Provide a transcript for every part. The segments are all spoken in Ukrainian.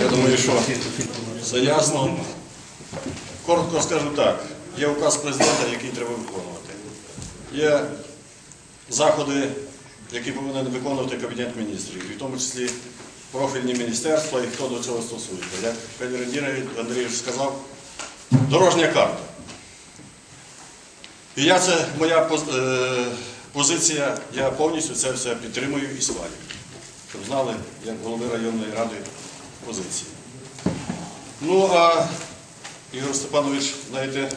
Я думаю, що все ясно. Коротко скажу так. Є указ президента, який треба виконувати. Є заходи, які повинен виконувати Кабінет міністрів, і в тому числі профільні міністерства і хто до цього стосується. Як Федір Андрійович сказав, дорожня карта. І я це моя е, позиція, я повністю це все підтримую і схвалюю. Знали, як голови районної ради позиції. Ну а Ігор Степанович, знаєте,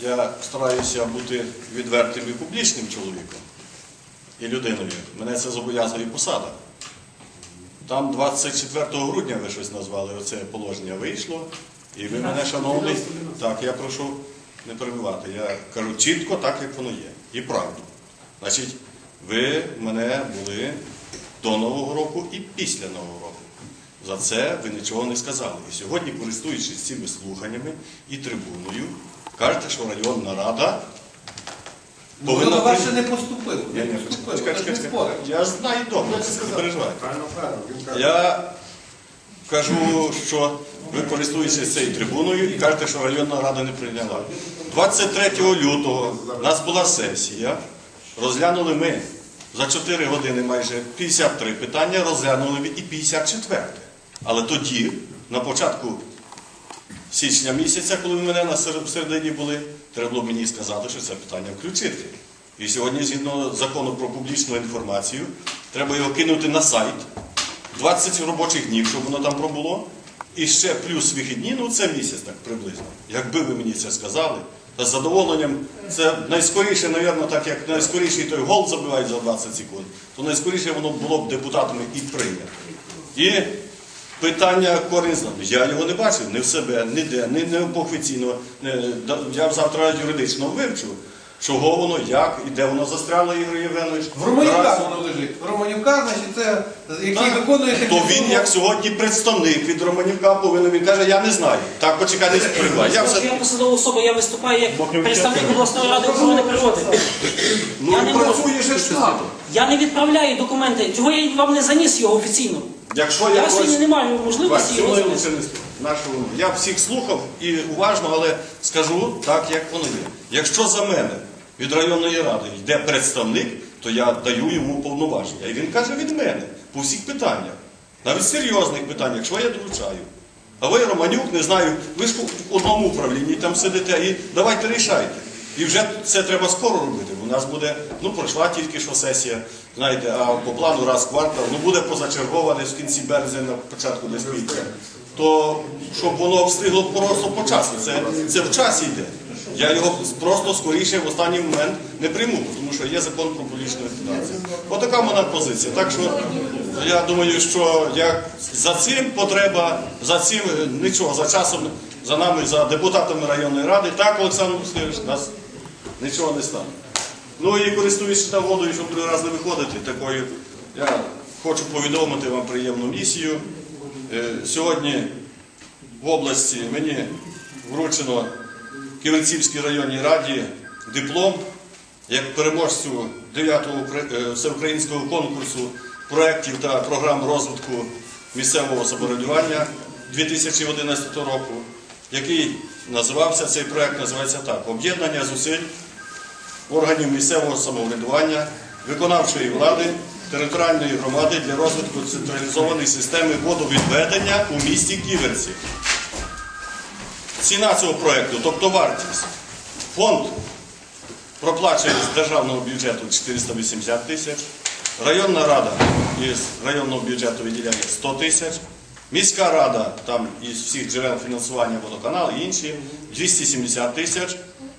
я стараюся бути відвертим і публічним чоловіком і людиною. Мене це зобов'язує посада. Там 24 грудня ви щось назвали, оце положення вийшло, і ви мене, шановний, так, я прошу не перебивати. Я кажу чітко так, як воно є. І правду. Значить, ви мене були до Нового року і після Нового року. За це ви нічого не сказали. І сьогодні, користуючись цими слуханнями і трибуною, кажете, що районна рада Ну, повинна до вас не поступило. Ні, Не поступило, чекай, ж чекай, чекай. Я знаю добре, не переживайте. Я кажу, що ви користуєтеся цією трибуною і кажете, що районна рада не прийняла. 23 лютого у нас була сесія, розглянули ми за 4 години майже 53 питання, розглянули і 54. Але тоді, на початку січня місяця, коли мене на середині були, треба було мені сказати, що це питання включити. І сьогодні, згідно закону про публічну інформацію, треба його кинути на сайт. 20 робочих днів, щоб воно там пробуло. І ще плюс вихідні, ну це місяць так приблизно. Якби ви мені це сказали, з задоволенням це найскоріше, мабуть, так як найскоріший той гол забивають за 20 секунд, то найскоріше воно було б депутатами і прийнято. І питання корінь. Я його не бачив ні в себе, ніде, ні, ні офіційно. Я завтра юридично вивчу, чого воно, як і де воно застряло, Ігор Євгенович. В Романюка Раз. воно лежить. В Романюка, значить, це який Так. виконує такі То він, як сьогодні представник від Романюка, повинен він каже, я не знаю. Так, почекай, не сприймай. Я Я посадова особа, я виступаю як представник обласної ради охорони природи. ну я не можу. працює же штат. Я не відправляю документи. Чого я вам не заніс його офіційно? Якщо Я я сьогодні не маю можливості його занести. не. Нашого я всіх слухав і уважно, але скажу так, як воно є. Якщо за мене від районної ради йде представник, то я даю йому повноваження. І він каже від мене по всіх питаннях, навіть серйозних питаннях, що я долучаю. А ви, Романюк, не знаю, ви ж в одному управлінні там сидите і давайте рішайте. І вже це треба скоро робити. бо У нас буде, ну пройшла тільки що сесія, знаєте, а по плану раз квартал, ну буде позачергова десь в кінці березня, на початку десь квітня. То щоб воно встигло просто по часу. Це, це в часі йде. Я його просто скоріше в останній момент не прийму, тому що є закон про публічну інформацію. Отака в мене позиція. Так що я думаю, що як за цим потреба, за цим е, нічого, за часом, за нами, за депутатами районної ради, так, Олександр Васильович, нас нічого не стане. Ну і користуючись нагодою, щоб другий раз не виходити, такою, я хочу повідомити вам приємну місію. Е, Сьогодні в області мені вручено в Ківерцівській районній раді диплом як переможцю 9-го е, всеукраїнського конкурсу проєктів та програм розвитку місцевого самоврядування 2011 року, який називався цей проєкт, називається так: Об'єднання зусиль органів місцевого самоврядування, виконавчої влади, територіальної громади для розвитку централізованої системи водовідведення у місті Ківерці. Ціна цього проєкту, тобто вартість. Фонд проплачує з державного бюджету 480 тисяч, районна рада із районного бюджету виділяє 100 тисяч, міська рада там із всіх джерел фінансування водоканал і інші 270 тисяч,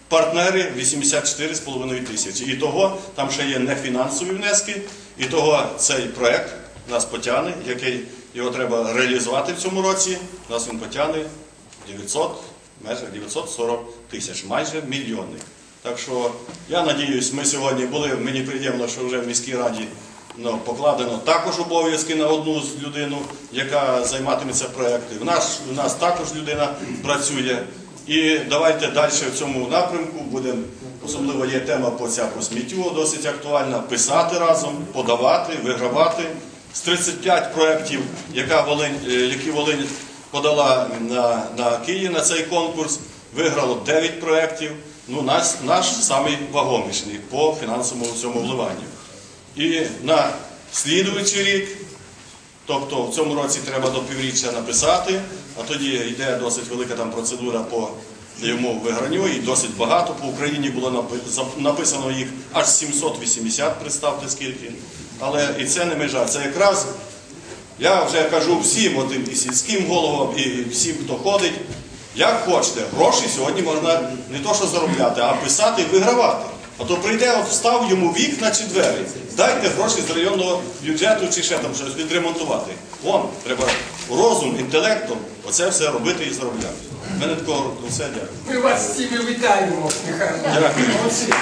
партнери 84,5 тисячі. І того там ще є нефінансові внески, і того цей проєкт нас потягне, який його треба реалізувати в цьому році, нас він потягне 900, майже 940 тисяч, майже мільйонник. Так що я надіюсь, ми сьогодні були, мені приємно, що вже в міській раді ну, покладено також обов'язки на одну з людину, яка займатиметься проєктом. В нас, у нас також людина працює. І давайте далі в цьому напрямку будемо, особливо є тема по ця по сміттю, досить актуальна, писати разом, подавати, вигравати. з 35 проєктів, е, які Волинь подала на, на Київ на цей конкурс, виграло 9 проєктів. Ну, наш, наш самий вагоміший по фінансовому цьому вливанню. І на слідуючий рік Тобто в цьому році треба до півріччя написати, а тоді йде досить велика там процедура по йому вигранню, і досить багато. По Україні було написано їх аж 780, представте скільки. Але і це не межа. Це якраз, я вже кажу всім, отим і сільським головам, і всім, хто ходить, як хочете, гроші сьогодні можна не то що заробляти, а писати і вигравати. А то прийде, от встав йому вікна чи двері. Дайте гроші з районного бюджету чи ще там щось відремонтувати. Вон, треба розум, інтелектом, оце все робити і заробляти. У мене такого все дякую. Ми вас всі вітаємо, Михайло. Дякую. Молодці.